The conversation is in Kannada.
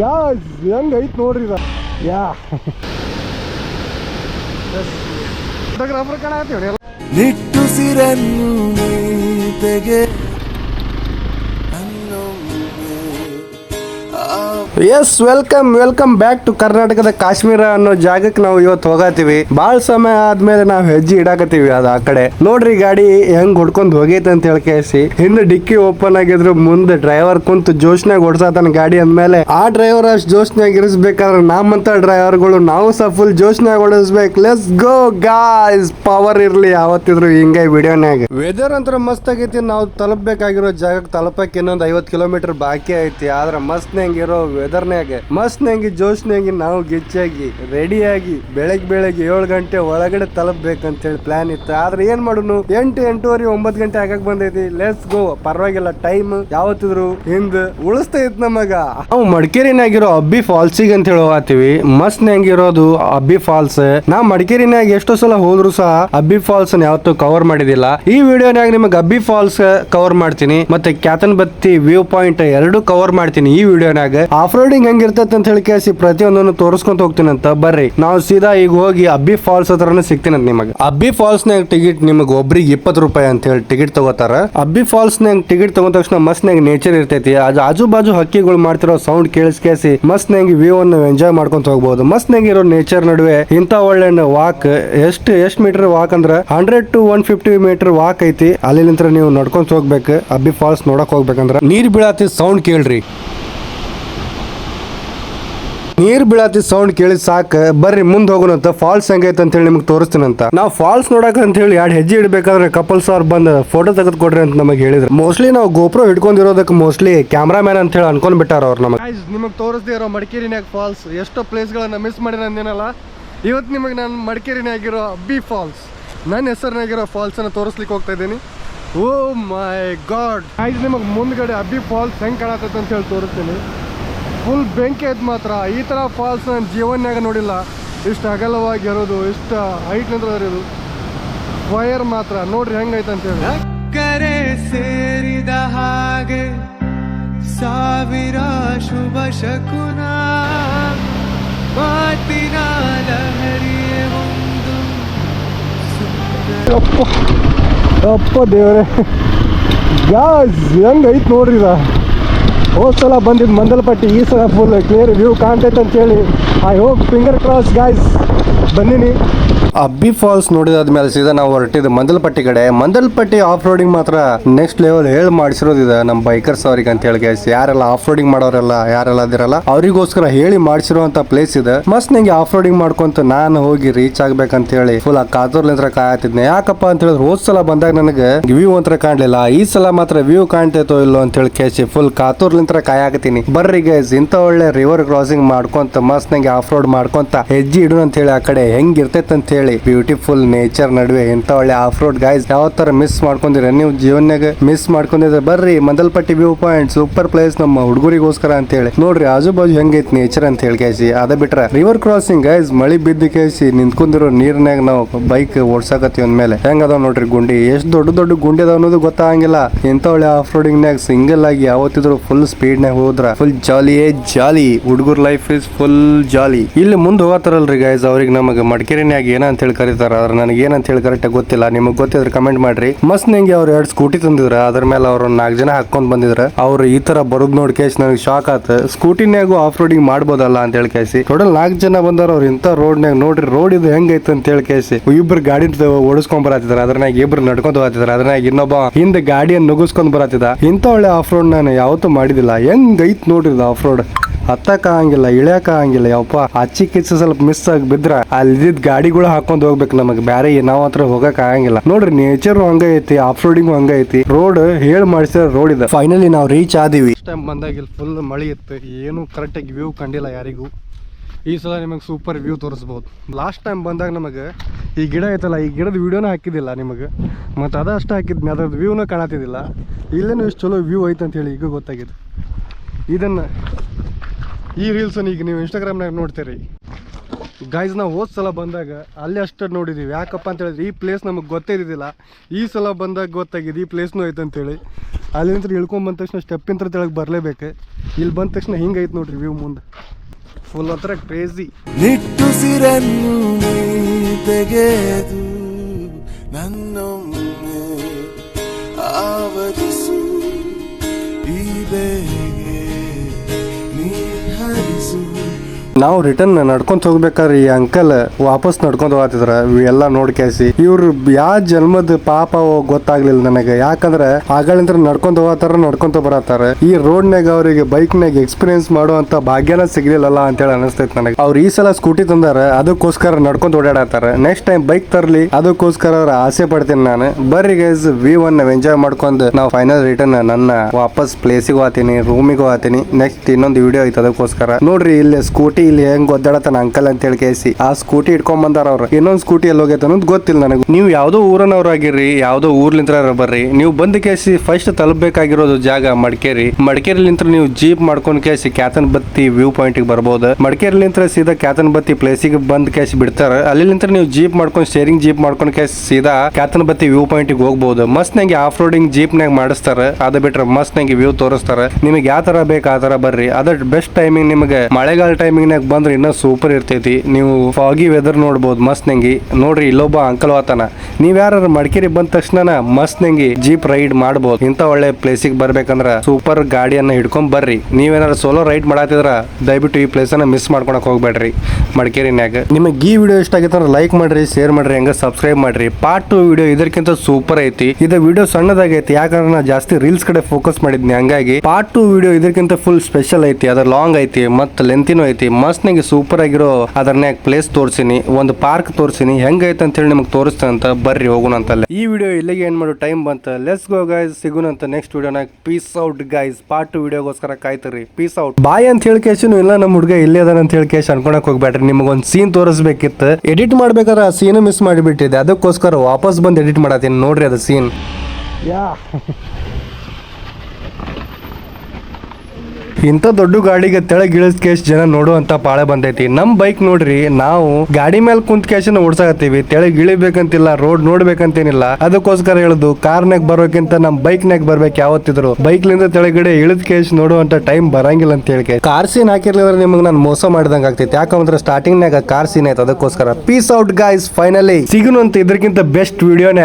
ಗಾಸ್ ಹೆಂಗ್ ಐತ್ ನೋಡ್ರಿ ಇದು. ಯಾ. ಫೋಟೋಗ್ರಾಫರ್ ಕಾಣತ್ತೀವಿ ಎಲ್ಲ. ನಿಟ್ಟುಸಿರನ್ನು ತೆಗೆ yes welcome welcome back to ಕರ್ನಾಟಕದ ಕಾಶ್ಮೀರ ಅನ್ನೋ ಜಾಗಕ್ಕೆ ನಾವು ಇವತ್ತು ಹೋಗತ್ತೀವಿ. ಬಾಳ ಸಮಯ ಆದ್ಮೇಲೆ ನಾವು ಹೆಜ್ಜೆ ಇಡಾಕತ್ತೀವಿ ಅದ ಆ ಕಡೆ. ನೋಡ್ರಿ, ಗಾಡಿ ಹೆಂಗ್ ಹೊಡ್ಕೊಂಡ್ ಹೋಗೈತೆ ಅಂತ ಹೇಳಿ ಕೇಸಿ ಹಿಂದೆ ಡಿಕ್ಕಿ ಓಪನ್ ಆಗಿದ್ರು, ಮುಂದೆ ಡ್ರೈವರ್ ಕುಂತು ಜೋಶ್ನಾಗ ಓಡ್ಸಾತನ ಗಾಡಿ ಅಂದ್ಮೇಲೆ. ಆ ಡ್ರೈವರ್ ಅಷ್ಟು ಜೋಶ್ನಾಗ ಇರಿಸ್ಬೇಕಾದ್ರೆ ನಮ್ಮಂತ ಡ್ರೈವರ್ಗಳು ನಾವು ಸಹ ಫುಲ್ ಜೋಶ್ನಾಗ ಓಡಿಸ್ಬೇಕು. ಲೆಸ್ ಗೋ ಗಾಯ್ಸ್ ಪವರ್ ಇರ್ಲಿ ಯಾವತ್ತಿದ್ರು ಹಿಂಗೆ ವಿಡಿಯೋನಾಗ ವೆದರ್ ಅಂತ ಮಸ್ತ್ ಆಗೈತಿ. ನಾವು ತಲುಪಬೇಕಾಗಿರೋ ಜಾಗಕ್ಕೆ ತಲುಪಕ್ಕೆ ಇನ್ನೊಂದು ಐವತ್ತು ಕಿಲೋಮೀಟರ್ ಬಾಕಿ ಐತಿ. ಆದ್ರೆ ಮಸ್ತ್ನಾಗಿರೋ ವೆದರ್ನ್ಯಾಗ. ಮಸ್ತ್ನಾಗಿ ಜೋಶ್ನಾಗಿ ನಾವು ಗಿಚ್ಚಾಗಿ ರೆಡಿಯಾಗಿ ಬೆಳಗ್ಗೆ ಬೆಳಗ್ಗೆ ಏಳು ಗಂಟೆ ಒಳಗಡೆ ತಲುಪಬೇಕಂತೇಳಿ ಪ್ಲಾನ್ ಇತ್ತು. ಆದ್ರೆ ಏನ್ ಮಾಡುನು? ಎಂಟು, ಎಂಟೂವರೆ, ಒಂಬತ್ತು ಗಂಟೆ ಆಗಕ್ ಬಂದೈತಿ. ಲೆಟ್ಸ್ ಗೋ ಪರವಾಗಿಲ್ಲ ಟೈಮ್ ಯಾವತ್ತಿದ್ರು ಹಿಂದ್ ಉಳಿಸ್ತಾ ಇತ್ತು ನಮಗ ನಾವು ಮಡಿಕೇರಿನಾಗಿರೋ ಅಬ್ಬಿ ಫಾಲ್ಸಿಗೆ ಅಂತ ಹೇಳಿ ಹೋಗತ್ತೀವಿ ಮಸ್ತ್ನಾಗಿರೋದು ಅಬ್ಬಿ ಫಾಲ್ಸ್. ನಾ ಮಡಿಕೇರಿನಾಗ ಎಷ್ಟೋ ಸಲ ಹೋದ್ರು ಸಹ ಅಬ್ಬಿ ಫಾಲ್ಸ್ ಯಾವತ್ತೂ ಕವರ್ ಮಾಡಿದಿಲ್ಲ. ಈ ವಿಡಿಯೋನಾಗ ನಿಮಗೆ ಅಬ್ಬಿ ಫಾಲ್ಸ್ ಕವರ್ ಮಾಡ್ತೀನಿ. ಮತ್ತೆ ಕ್ಯಾತನ್ ಬತ್ತಿ ವ್ಯೂ ಪಾಯಿಂಟ್ ಎರಡು ಕವರ್ ಮಾಡ್ತೀನಿ ಈ ವಿಡಿಯೋನಾಗ ಆಫ್ ರೋಡಿಂಗ್ ಹೆಂಗಿರ್ತೈತೆ ಅಂತ ಹೇಳಿ ಕೇಳಿಸಿ, ಪ್ರತಿಯೊಂದನ್ನು ತೋರಿಸ್ಕೊಂತ ಹೋಗ್ತೀನಂತ ಬರ್ರಿ, ನಾವು ಸೀದಾ ಈಗ ಹೋಗಿ ಅಬ್ಬಿ ಫಾಲ್ಸ್ ಹತ್ರನೇ ಸಿಗ್ತೀನಿ ಅಂತ ನಿಮಗೆ. ಅಬ್ಬಿ ಫಾಲ್ಸ್ ನಾಗ ಟಿಕೆಟ್ ನಿಮಗೆ ಒಬ್ರಿಗೆ ಇಪ್ಪತ್ತು ರೂಪಾಯಿ ಅಂತ ಹೇಳಿ ಟಿಕೆಟ್ ತಗೋತಾರ. ಅಬ್ಬಿ ಫಾಲ್ಸ್ ನಾಗ ಟಿಕೆಟ್ ತಗೊಂಡ ತಕ್ಷಣ ಮಸ್ತ್ನಾಗ ನೇಚರ್ ಇರ್ತೈತಿ. ಅದು ಆಜು ಬಾಜು ಹಕ್ಕಿಗಳು ಮಾಡ್ತಿರೋ ಸೌಂಡ್ ಕೇಳಿಸ್ಕೇಸಿ ನಂಗೆ ವ್ಯೂ ಅನ್ನು ಎಂಜಾಯ್ ಮಾಡ್ಕೊಂತ ಹೋಗ್ಬೋದು. ಮಸ್ತ್ನಾಗ ಇರೋ ನೇಚರ್ ನಡುವೆ ಇಂಥ ಒಳ್ಳೆ ವಾಕ್ ಎಷ್ಟು ಎಷ್ಟು ಮೀಟರ್ ವಾಕ್ ಅಂದ್ರೆ hundred to one fifty meter walk ಐತಿ. ಅಲ್ಲಿ ನಿಂತ್ರ ನೀವು ನಡ್ಕೊಂತ ಹೋಗ್ಬೇಕು. ಅಬ್ಬಿ ಫಾಲ್ಸ್ ನೋಡಕ್ ಹೋಗ್ಬೇಕಂದ್ರ ನೀರ್ ಬೀಳಾತಿ ಸೌಂಡ್ ಕೇಳ್ರಿ. ನೀರ್ ಬೀಳಾತಿ ಸೌಂಡ್ ಕೇಳಿ ಸಾಕ, ಬರ್ರಿ ಮುಂದ್ ಹೋಗೋಣಂತ ಫಾಲ್ಸ್ ಹೆಂಗೈತೆ ಅಂತ ಹೇಳಿ ನಿಮ್ಗೆ ತೋರಿಸ್ತೀನಂತ ನಾವು ಫಾಲ್ಸ್ ನೋಡಕ್ ಅಂತ ಹೇಳಿ ಎರಡು ಹೆಜ್ಜೆ ಇಡ್ಬೇಕಾದ್ರೆ ಕಪಲ್ಸ್ ಅವ್ರು ಬಂದು ಫೋಟೋ ತೆಗೆದು ಕೊಡ್ರಿ ಅಂತ ನಮಗೆ ಹೇಳಿದ್ರು. ಮೋಸ್ಟ್ಲಿ ನಾವು ಗೋಪ್ರೋ ಹಿಡ್ಕೊಂಡಿರೋದಕ್ಕೆ ಮೋಸ್ಟ್ಲಿ ಕ್ಯಾಮ್ರಾಮ್ಯಾನ್ ಅಂತ ಹೇಳಿ ಅನ್ಕೊಂಡ್ ಬಿಟ್ಟಾರ ಅವ್ರು ನಮಗೆ. ನಿಮಗೆ ತೋರಿಸ್ದೇ ಇರೋ ಮಡಿಕೇರಿನಾಗ ಫಾಲ್ಸ್ ಎಷ್ಟೋ ಪ್ಲೇಸ್ಗಳನ್ನ ಮಿಸ್ ಮಾಡಿರ ಅಂದೇನಲ್ಲ ಇವತ್ತು ನಿಮಗೆ ನಾನು ಮಡಿಕೇರಿನಾಗಿರೋ ಅಬ್ಬಿ ಫಾಲ್ಸ್ ನನ್ನ ಹೆಸರಿನಾಗಿರೋ ಫಾಲ್ಸ್ ಅನ್ನ ತೋರಿಸ್ಲಿಕ್ಕೆ ಹೋಗ್ತಾ ಇದ್ದೀನಿ. ಓ ಮೈ ಗಾಡ್ ಆಯ್ತು ನಿಮಗೆ ಮುಂದ್ಗಡೆ ಅಬ್ಬಿ ಫಾಲ್ಸ್ ಹೆಂಗೆ ಕಾಣತ್ತಂತ ಅಂತ ಹೇಳಿ ತೋರಿಸ್ತೀನಿ. ಫುಲ್ ಬೆಂಕಿ ಐತೆ ಮಾತ್ರ ಈ ಥರ ಫಾಲ್ಸ್ ನನ್ನ ಜೀವನ್ಯಾಗ ನೋಡಿಲ್ಲ. ಇಷ್ಟು ಅಗಲವಾಗಿ ಇರೋದು ಇಷ್ಟು ಹೈಟ್ ನಿಂತ್ರ ಇರೋದು ವಯರ್ ಮಾತ್ರ. ನೋಡ್ರಿ ಹೆಂಗೈತೆ ಅಂತೇಳಿ ಕರೆ ಸೇರಿದ ಹಾಗೆ ಸಾವಿರ ಶುಭ ಶಕುನ ಮಾತಿನ ಲಹರಿಯೇ ಒಂದು ಅಪ್ಪ ಅಪ್ಪ ದೇವ್ರೆ. ಗ್ಯಾಸ್ ಹೆಂಗೈತೆ ನೋಡ್ರಿ ಇದ ಹೋದ್ ಸಲ ಬಂದಿದ್ದು ಮಂದಲ್ಪಟ್ಟಿ ಈ ಸಲ ಫುಲ್ ಕ್ಲಿಯರ್ ವ್ಯೂ ಕಾಣ್ತೈತೆ ಅಂತ ಹೇಳಿ I hope finger cross guys ಬಂದಿನಿ ಅಬ್ಬಿ ಫಾಲ್ಸ್ ನೋಡಿದಾದ್ಮೇಲೆ ಸೀದಾ ನಾವು ಹೊರಟಿದ್ದು ಮಂದಲ್ಪಟ್ಟಿ ಕಡೆ. ಮಂದಲ್ಪಟ್ಟಿ ಆಫ್ ರೋಡಿಂಗ್ ಮಾತ್ರ ನೆಕ್ಸ್ಟ್ ಲೆವೆಲ್ ಹೇಳಿ ಮಾಡಿಸಿರೋದಿದೆ ನಮ್ಮ ಬೈಕರ್ಸ್ ಅವ್ರಿಗೆ ಅಂತ ಹೇಳಿ ಗೈಸ್ ಯಾರೆಲ್ಲ ಆಫ್ ರೋಡಿಂಗ್ ಮಾಡೋರೆಲ್ಲ, ಯಾರೆಲ್ಲ ಅದಿರಲ್ಲ, ಅವರಿಗೋಸ್ಕರ ಹೇಳಿ ಮಾಡಿಸಿರುವಂತ ಪ್ಲೇಸ್ ಇದೆ. ಮಸ್ತ್ ನಂಗೆ ಆಫ್ ರೋಡಿಂಗ್ ಮಾಡ್ಕೊಂತ ನಾನು ಹೋಗಿ ರೀಚ್ ಆಗ್ಬೇಕಂತ ಹೇಳಿ ಫುಲ್ ಆ ಕಾತೂರ್ಲಿಂತ್ರ ಕಾಯತಿದ್ನೆ. ಯಾಕಪ್ಪ ಅಂತ ಹೇಳಿದ್ರೆ ಹೋದ್ ಸಲ ಬಂದಾಗ ನನಗೆ ವ್ಯೂ ಅಂತ ಕಾಣ್ಲಿಲ್ಲ. ಈ ಸಲ ಮಾತ್ರ ವ್ಯೂ ಕಾಣ್ತೈತೋ ಇಲ್ಲೋ ಅಂತ ಹೇಳಿ ಕೇಸಿ ಫುಲ್ ಕಾತೂರ್ಲಿಂತ್ರ ಕಾಯಾಕತೀನಿ ಬರ್ರಿ ಗೈಸ್ ಇಂಥ ಒಳ್ಳೆ ರಿವರ್ ಕ್ರಾಸಿಂಗ್ ಮಾಡ್ಕೊಂತ ಮಸ್ತ್ ನಂಗೆ ಆಫ್ ರೋಡ್ ಮಾಡ್ಕೊಂತ ಹೆಜ್ಜೆ ಇಡು ಅಂತ ಹೇಳಿ ಆ ಕಡೆ ಹೆಂಗ್ ಇರ್ತೈತೆ ಅಂತ ಹೇಳಿ ಬ್ಯೂಟಿಫುಲ್ ನೇಚರ್ ನಡುವೆ ಇಂಥ ಒಳ್ಳೆ ಆಫ್ ರೋಡ್ ಗೈಸ್ ಯಾವ ತರ ಮಿಸ್ ಮಾಡ್ಕೊಂಡಿರ? ನೀವು ಜೀವನ್ಯಾಗ ಮಿಸ್ ಮಾಡ್ಕೊಂಡಿದ್ರೆ ಬರ್ರಿ. Mandalpatti view point super place ನಮ್ಮ ಹುಡುಗರಿಗೋಸ್ಕರ ಅಂತ ಹೇಳಿ. ನೋಡ್ರಿ ಆಜು ಬಾಜು ಹೆಂಗೈತಿ ನೇಚರ್ ಅಂತ ಹೇಳಿ ಕೇಸಿ ಅದ ಬಿಟ್ರ ರಿವರ್ ಕ್ರಾಸಿಂಗ್ ಗೈಸ್ ಮಳಿ ಬಿದ್ದ ಕೇಸಿ ನಿಂತ್ಕೊಂಡಿರೋ ನೀರ್ನಾಗ ನಾವು ಬೈಕ್ ಓಡ್ಸಾಕತ್ತೀವಿ ಅಂದ್ಮೇಲೆ. ಹೆಂಗ್ ಅದಾವ ನೋಡ್ರಿ ಗುಂಡಿ? ಎಷ್ಟು ದೊಡ್ಡ ದೊಡ್ಡ ಗುಂಡಿ ಅದಾವ ಅನ್ನೋದು ಗೊತ್ತಾಗಂಗಿಲ್ಲ. ಎಂತ ಒಳ್ಳೆ ಆಫ್ ರೋಡಿಂಗ್ ನಾಗ ಸಿಂಗಲ್ ಆಗಿ ಯಾವತ್ತಿದ್ರು ಫುಲ್ ಸ್ಪೀಡ್ ನಾಗ ಹೋದ್ರ ಫುಲ್ ಜಾಲಿಯೇ ಜಾಲಿ ಹುಡುಗರ್ ಲೈಫ್ ಇಸ್ ಫುಲ್ ಜಾಲಿ ಇಲ್ಲಿ ಮುಂದೆ ಹೋಗತ್ತಾರಲ್ರಿ ಗೈಸ್ ಅವ್ರಿಗೆ ನಮಗೆ ಮಡಿಕೇರಿನ್ಯಾಗ ಏನ ಅಂತ ಹೇಳಿ ಕರೀತಾರ. ಆದ್ರೆ ನನಗೆ ಏನಂತ ಹೇಳಿ ಕರೆಕ್ಟ್ ಗೊತ್ತಿಲ್ಲ. ನಿಮಗೆ ಗೊತ್ತಿದ್ರೆ ಕಮೆಂಟ್ ಮಾಡ್ರಿ. ಮಸ್ತ್ ನಿಂಗೆ ಅವ್ರು ಎರಡು ಸ್ಕೂಟಿ ತಂದಿದ್ರ. ಅದ್ರ ಮೇಲೆ ಅವ್ರು ನಾಲ್ಕು ಜನ ಹಾಕೊಂಡ್ ಬಂದಿದ್ರ. ಅವ್ರು ಈ ತರ ಬರೋದ್ ನೋಡಿ ಕೇಸ್ ನನಗೆ ಶಾಕ್ ಆತ. ಸ್ಕೂಟಿನ್ಯಾಗು ಆಫ್ ರೋಡಿಂಗ್ ಮಾಡ್ಬೋದಲ್ಲ ಅಂತ ಹೇಳಿ ಕೇಸಿ ಟೋಟಲ್ ನಾಲ್ಕು ಜನ ಬಂದಾರ ಅವ್ರು ಇಂಥ ರೋಡ್ನ್ಯಾಗ ನೋಡ್ರಿ ರೋಡ್ ಇದು ಹೆಂಗೈತೆ ಅಂತ ಹೇಳಿ ಕೇಸಿ ಇಬ್ರು ಗಾಡಿ ಓಡಿಸ್ಕೊಂಡ್ ಬರತ್ತಿದ್ರ ಅದ್ರನಾಗ ಇಬ್ರು ನಡ್ಕೊಂಡ್ ಹೋಗ್ತಿದ್ರ. ಅದ್ರನಾಗ ಇನ್ನೊಬ್ಬ ಹಿಂದೆ ಗಾಡಿಯನ್ನು ನುಗ್ಗಿಸ್ಕೊಂಡ್ ಬರತ್ತಿದ ಇಂಥ ಒಳ್ಳೆ ಆಫ್ ರೋಡ್ ನಾನು ಯಾವತ್ತೂ ಮಾಡಿದಿಲ್ಲ. ಹೆಂಗ್ ಐತ್ ನೋಡ್ರಿ ಆಫ್ ರೋಡ್ ಹತ್ತಕ್ಕ ಆಗಂಗಿಲ್ಲ ಇಳ್ಯಾಕ ಆಗಂಗಿಲ್ಲ ಯಪ್ಪ ಅಚ್ಚಿ ಕಿಚ್ಚ ಸ್ವಲ್ಪ ಮಿಸ್ ಆಗಿ ಬಿದ್ರ ಅಲ್ಲಿದ್ದ ಗಾಡಿಗಳು ಹಾಕೊಂಡ್ ಹೋಗ್ಬೇಕು ನಮಗೆ. ಬ್ಯಾರೆ ನಾವು ಹತ್ರ ಹೋಗಕ್ ಆಗಂಗಿಲ್ಲ ನೋಡ್ರಿ ನೇಚರ್ ಹಂಗ ಐತಿ ಆಫ್ ರೋಡಿಂಗ್ ಹಂಗ ಐತಿ. ರೋಡ್ ಹೇಳ್ ಮಾಡಿಸಿದ ರೋಡ್ ಇದೆ. ಫೈನಲಿ ನಾವು ರೀಚ್ ಆದಿವಿ. ಟೈಮ್ ಬಂದಾಗ ಇಲ್ಲಿ ಫುಲ್ ಮಳಿ ಇತ್ತು. ಏನು ಕರೆಕ್ಟಾಗಿ ವ್ಯೂ ಕಂಡಿಲ್ಲ ಯಾರಿಗೂ. ಈ ಸಲ ನಿಮಗೆ ಸೂಪರ್ ವ್ಯೂ ತೋರಿಸ್ಬೋದು. ಲಾಸ್ಟ್ ಟೈಮ್ ಬಂದಾಗ ನಮಗೆ ಈ ಗಿಡ ಐತಲ್ಲ, ಈ ಗಿಡದ ವಿಡಿಯೋನ ಹಾಕಿದ್ದಿಲ್ಲ ನಿಮಗೆ. ಮತ್ತು ಅದ ಹಾಕಿದ್ನಿ ಅದ್ರದ್ದು ವ್ಯೂನ ಕಾಣತಿದ್ದಿಲ್ಲ ಇಲ್ಲೇನು ಇಷ್ಟು ಚಲೋ ವ್ಯೂ ಐತೆ ಅಂತ ಹೇಳಿ ಈಗ ಗೊತ್ತಾಗಿದೆ. ಇದನ್ನು ಈ ರೀಲ್ಸನ್ನು ಈಗ ನೀವು ಇನ್ಸ್ಟಾಗ್ರಾಮ್ನಾಗ ನೋಡ್ತೀರಿ. ಗೈಸ್ ನಾವು ಹೋದ ಸಲ ಬಂದಾಗ ಅಲ್ಲಿ ಅಷ್ಟು ನೋಡಿದ್ದೀವಿ ಯಾಕಪ್ಪ ಅಂತ ಹೇಳಿದ್ರೆ ಈ ಪ್ಲೇಸ್ ನಮಗೆ ಗೊತ್ತೇ ಇದ್ದಿಲ್ಲ ಈ ಸಲ ಬಂದಾಗ ಗೊತ್ತಾಗಿದೆ, ಈ ಪ್ಲೇಸ್ನೂ ಐತೆ ಅಂತೇಳಿ. ಅಲ್ಲಿಂದ ಇಳ್ಕೊಂಡ್ ಬಂದ ತಕ್ಷಣ ಇಂತ ತೆಳಗೆ ಬರಲೇಬೇಕು. ಇಲ್ಲಿ ಬಂದ ತಕ್ಷಣ ಹಿಂಗೈತೆ ನೋಡ್ರಿ ವ್ಯೂ ಮುಂದೆ. ಫುಲ್ ಹತ್ರ ಕ್ರೇಜಿ ನಿಟ್ಟು ಸಿರನ್ನು ತೆಗೆದು ನನ್ನೊಮ್ಮೆ ನಾವು ರಿಟರ್ನ್ ನಡ್ಕೊಂತ ಹೋಗ್ಬೇಕಾದ್ರೆ ಈ ಅಂಕಲ್ ವಾಪಸ್ ನಡ್ಕೊಂತ ಹೋಗತ್ತಿದ್ರ ಎಲ್ಲ ನೋಡ್ಕೇಸಿ. ಇವ್ರು ಯಾವ ಜನ್ಮದ ಪಾಪ ಗೊತ್ತಾಗ್ಲಿಲ್ಲ ನನಗೆ. ಯಾಕಂದ್ರೆ ಆಗಳಿಂದ ನಡ್ಕೊಂತ ಹೋಗತ್ತಾರ ನಡ್ಕೊಂತ ಬರತ್ತಾರ. ಈ ರೋಡ್ ನಾಗ ಅವ್ರಿಗೆ ಬೈಕ್ ನಾಗ ಎಕ್ಸ್ಪೀರಿಯನ್ಸ್ ಮಾಡುವಂತ ಭಾಗ್ಯನ ಸಿಗಲಿಲ್ಲ ಅಂತ ಹೇಳಿ ಅನಿಸ್ತೈತಿ ನನಗೆ. ಅವ್ರು ಈ ಸಲ ಸ್ಕೂಟಿ ತಂದಾರ, ಅದಕ್ಕೋಸ್ಕರ ನಡ್ಕೊಂತ ಓಡಾಡತ್ತಾರ. ನೆಕ್ಸ್ಟ್ ಟೈಮ್ ಬೈಕ್ ತರ್ಲಿ, ಅದಕ್ಕೋಸ್ಕರ ಅವ್ರ ಆಸೆ ಪಡ್ತೀನಿ ನಾನು. ಬರ್ರಿ ಗೈಸ್ ವಿ ಒನ್ ಎಂಜಾಯ್ ಮಾಡ್ಕೊಂಡು ನಾವು ಫೈನಲ್ ರಿಟರ್ನ್ ನನ್ನ ವಾಪಸ್ ಪ್ಲೇಸಿಗೆ ಹೋಗ್ತೀನಿ ರೂಮಿಗೆ ಹೋಗ್ತೀನಿ. ನೆಕ್ಸ್ಟ್ ಇನ್ನೊಂದು ವಿಡಿಯೋ ಐತೆ ಅದಕ್ಕೋಸ್ಕರ. ನೋಡ್ರಿ, ಇಲ್ಲಿ ಸ್ಕೂಟಿ ಇಲ್ಲಿ ಹೆಂಗ್ ಒದ್ದಾಡತಾನ ಅಂಕಲ್ ಅಂತ ಹೇಳಿ ಕೇಸಿ ಆ ಸ್ಕೂಟಿ ಇಟ್ಕೊಂಡ್ ಬಂದಾರ ಅವ್ರು. ಇನ್ನೊಂದ್ ಸ್ಕೂಟಿ ಎಲ್ಲಿ ಹೋಗೈತೆ ಗೊತ್ತಿಲ್ಲ ನನಗೆ. ನೀವು ಯಾವ್ದೋ ಊರನವ್ರಾಗಿರ್ರಿ ಯಾವ್ದೋ ಊರ್ಲಿಂತ್ರ ಬರ್ರಿ. ನೀವು ಬಂದ ಕೇಸಿ ಫಸ್ಟ್ ತಲುಪಬೇಕಾಗಿರೋದು ಜಾಗ ಮಡಿಕೇರಿ. ಮಡಿಕೇರಿಲಿಂತ್ರ ನೀವು ಜೀಪ್ ಮಾಡ್ಕೊಂಡ್ ಕೇಸಿ ಕ್ಯಾತನ್ ಬತ್ತಿ ವ್ಯೂ ಪಾಯಿಂಟ್ ಬರ್ಬೋದು. ಮಡಿಕೇರಿಲಿಂತ್ರ ಸೀದಾ ಕ್ಯಾತನ್ ಬತ್ತಿ ಪ್ಲೇಸಿಗೆ ಬಂದ್ ಕೇಸಿ ಬಿಡ್ತಾರ. ಅಲ್ಲಿಂತ್ರ ನೀವು ಜೀಪ್ ಮಾಡ್ಕೊಂಡು ಶೇರಿಂಗ್ ಜೀಪ್ ಮಾಡ್ಕೊಂಡ್ ಕೇಸಿ ಸೀದಾ ಕ್ಯಾತನ್ ಬತ್ತಿ ವ್ಯೂ ಪಾಯಿಂಟ್ ಹೋಗ್ಬೋದು. ಮಸ್ತ್ ನಂಗೆ ಆಫ್ ರೋಡಿಂಗ್ ಜೀಪ್ ನಾಗ ಮಾಡಿಸ್ತಾರ. ಅದ ಬಿಟ್ರೆ ಮಸ್ತ್ ನಂಗೆ ವ್ಯೂ ತೋರಿಸ್ತಾರ. ನಿಮಗೆ ಯಾವ ತರ ಬೇಕು ಆ ತರ ಬರ್ರಿ. ಅದ್ರ ಬೆಸ್ಟ್ ಟೈಮಿಂಗ್ ನಿಮಗೆ ಮಳೆಗಾಲ ಟೈಮಿಂಗ್ ನಾಗ ಬಂದ್ರೆ ಇನ್ನೂ ಸೂಪರ್ ಇರ್ತೈತಿ. ನೀವು ಫಾಗಿ ವೆದರ್ ನೋಡ್ಬೋದು, ಮಸ್ತ್ ನಂಗಿ. ನೋಡ್ರಿ, ಇಲ್ಲೊಬ್ಬ ಅಂಕಲ್ ಆತನ. ನೀವ್ ಯಾರು ಮಡಿಕೇರಿ ಬಂದ ತಕ್ಷಣ ಮಸ್ತ್ ನಂಗಿ ಜೀಪ್ ರೈಡ್ ಮಾಡ್ಬೋದು. ಇಂಥ ಒಳ್ಳೆ ಪ್ಲೇಸಿಗೆ ಬರ್ಬೇಕಂದ್ರ ಸೂಪರ್ ಗಾಡಿಯನ್ನ ಹಿಡ್ಕೊಂಡ್ ಬರ್ರಿ. ನೀವೇನಾದ್ರು ಸೋಲೋ ರೈಡ್ ಮಾಡತ್ತಿದ್ರ ದಯವಿಟ್ಟು ಈ ಪ್ಲೇಸ್ ಅನ್ನ ಮಿಸ್ ಮಾಡ್ಕೊಳಕ್ ಹೋಗ್ಬೇಡ್ರಿ ಮಡಿಕೇರಿನ್ಯಾಗ. ನಿಮಗೆ ಈ ವಿಡಿಯೋ ಇಷ್ಟ ಆಗಿತ್ತಂದ್ರೆ ಲೈಕ್ ಮಾಡ್ರಿ ಶೇರ್ ಮಾಡ್ರಿ, ಹಂಗ ಸಬ್ಸ್ಕ್ರೈಬ್ ಮಾಡ್ರಿ. ಪಾರ್ಟ್ ಟು ವಿಡಿಯೋ ಇದಕ್ಕಿಂತ ಸೂಪರ್ ಐತಿ. ಇದು ವಿಡಿಯೋ ಸಣ್ಣದಾಗೈತಿ ಯಾಕಂದ್ರೆ ನಾ ಜಾಸ್ತಿ ರೀಲ್ಸ್ ಕಡೆ ಫೋಕಸ್ ಮಾಡಿದ್ನಿ. ಹಂಗಾಗಿ ಪಾರ್ಟ್ ಟು ವಿಡಿಯೋ ಇದಕ್ಕಿಂತ ಫುಲ್ ಸ್ಪೆಷಲ್ ಐತಿ, ಅದ್ರ ಲಾಂಗ್ ಐತಿ ಮತ್ ಲೆಂತಿನೂ ಐತಿ, ಮಸ್ತ್ ನಂಗೆ ಸೂಪರ್ ಆಗಿರೋ ಅದರ್ನ್ಯಾಗ ಪ್ಲೇಸ್ ತೋರಿಸಿನಿ, ಒಂದು ಪಾರ್ಕ್ ತೋರಿಸಿನಿ. ಹೆಂಗೈತೆ ಅಂತ ಹೇಳಿ ನಿಮಗೆ ತೋರಿಸ್ತೇನೆ ಅಂತ ಬರ್ರಿ, ಹೋಗೋಣ ಅಂತಲ್ಲ. ಈ ವಿಡಿಯೋ ಇಲ್ಲಿಗೆ ಏನು ಮಾಡೋ ಟೈಮ್ ಬಂತ. ಲೆಸ್ ಗೋ ಗೈಸ್ ಸಿಗುನಂತ ನೆಕ್ಸ್ಟ್ ವಿಡಿಯೋನಾಗ ಪೀಸ್ ಔಟ್ ಗೈಸ್ ಪಾರ್ಟ್ ವಿಡಿಯೋಗೋಸ್ಕರ ಕಾಯ್ತಿರಿ. ಪೀಸ್ ಔಟ್ ಬಾಯ್ ಅಂತ ಹೇಳಿ ಕೇಶನು ಇಲ್ಲ ನಮ್ಮ ಹುಡುಗ ಇಲ್ಲೇ ಅದಾನ ಅಂತ ಹೇಳಿ ಕೇಶ್ ಅನ್ಕೊಳಕ್ ಹೋಗ್ಬೇಡ್ರಿ. ಒಂದು ಸೀನ್ ತೋರಿಸ್ಬೇಕಿತ್ತು. ಎಡಿಟ್ ಮಾಡ್ಬೇಕಾದ್ರೆ ಆ ಸೀನ್ ಮಿಸ್ ಮಾಡಿಬಿಟ್ಟಿದೆ ಅದಕ್ಕೋಸ್ಕರ ವಾಪಸ್ ಬಂದು ಎಡಿಟ್ ಮಾಡತ್ತೀನಿ. ನೋಡ್ರಿ ಅದು ಸೀನ್ ಯಾ. ಇಂಥ ದೊಡ್ಡ ಗಾಡಿಗೆ ತೆಳಗ್ ಇಳಿಸ್ ಕೇಸ್ ಜನ ನೋಡುವಂತ ಪಾಳೆ ಬಂದೈತಿ. ನಮ್ ಬೈಕ್ ನೋಡ್ರಿ, ನಾವು ಗಾಡಿ ಮೇಲೆ ಕುಂತ್ ಕೇಶನ ಓಡ್ಸಾಕತ್ತೀವಿ. ತೆಳಗ್ ಇಳಿಬೇಕಂತಿಲ್ಲ ರೋಡ್ ನೋಡ್ಬೇಕಂತೇನಿಲ್ಲ. ಅದಕ್ಕೋಸ್ಕರ ಹೇಳುದು ಕಾರ್ನಾಗ ಬರೋಕ್ಕಿಂತ ನಮ್ ಬೈಕ್ನಾಗ ಬರ್ಬೇಕು ಯಾವತ್ತಿದ್ರು. ಬೈಕ್ಲಿಂದ ತೆಳಗಡೆ ಇಳಿದ ಕೇಸ್ ನೋಡುವಂತ ಟೈಮ್ ಬರಂಗಿಲ್ಲ ಅಂತ ಹೇಳಿ ಕಾರ್ ಸೀನ್ ಹಾಕಿರ್ಲಿಲ್ಲ ನಿಮ್ಗೆ ನಾನು ಮೋಸ ಮಾಡ್ದಂಗ ಆಗ್ತೈತಿ. ಯಾಕಂದ್ರೆ ಸ್ಟಾರ್ಟಿಂಗ್ ನಾಗ ಕಾರ್ ಸೀನ್ ಆಯ್ತು. ಅದಕ್ಕೋಸ್ಕರ. ಪೀಸ್ ಔಟ್ ಗಾಯ್ಸ್ ಫೈನಲಿ ಸಿಗುನು ಅಂತ ಇದಕ್ಕಿಂತ ಬೆಸ್ಟ್ ವಿಡಿಯೋನೇ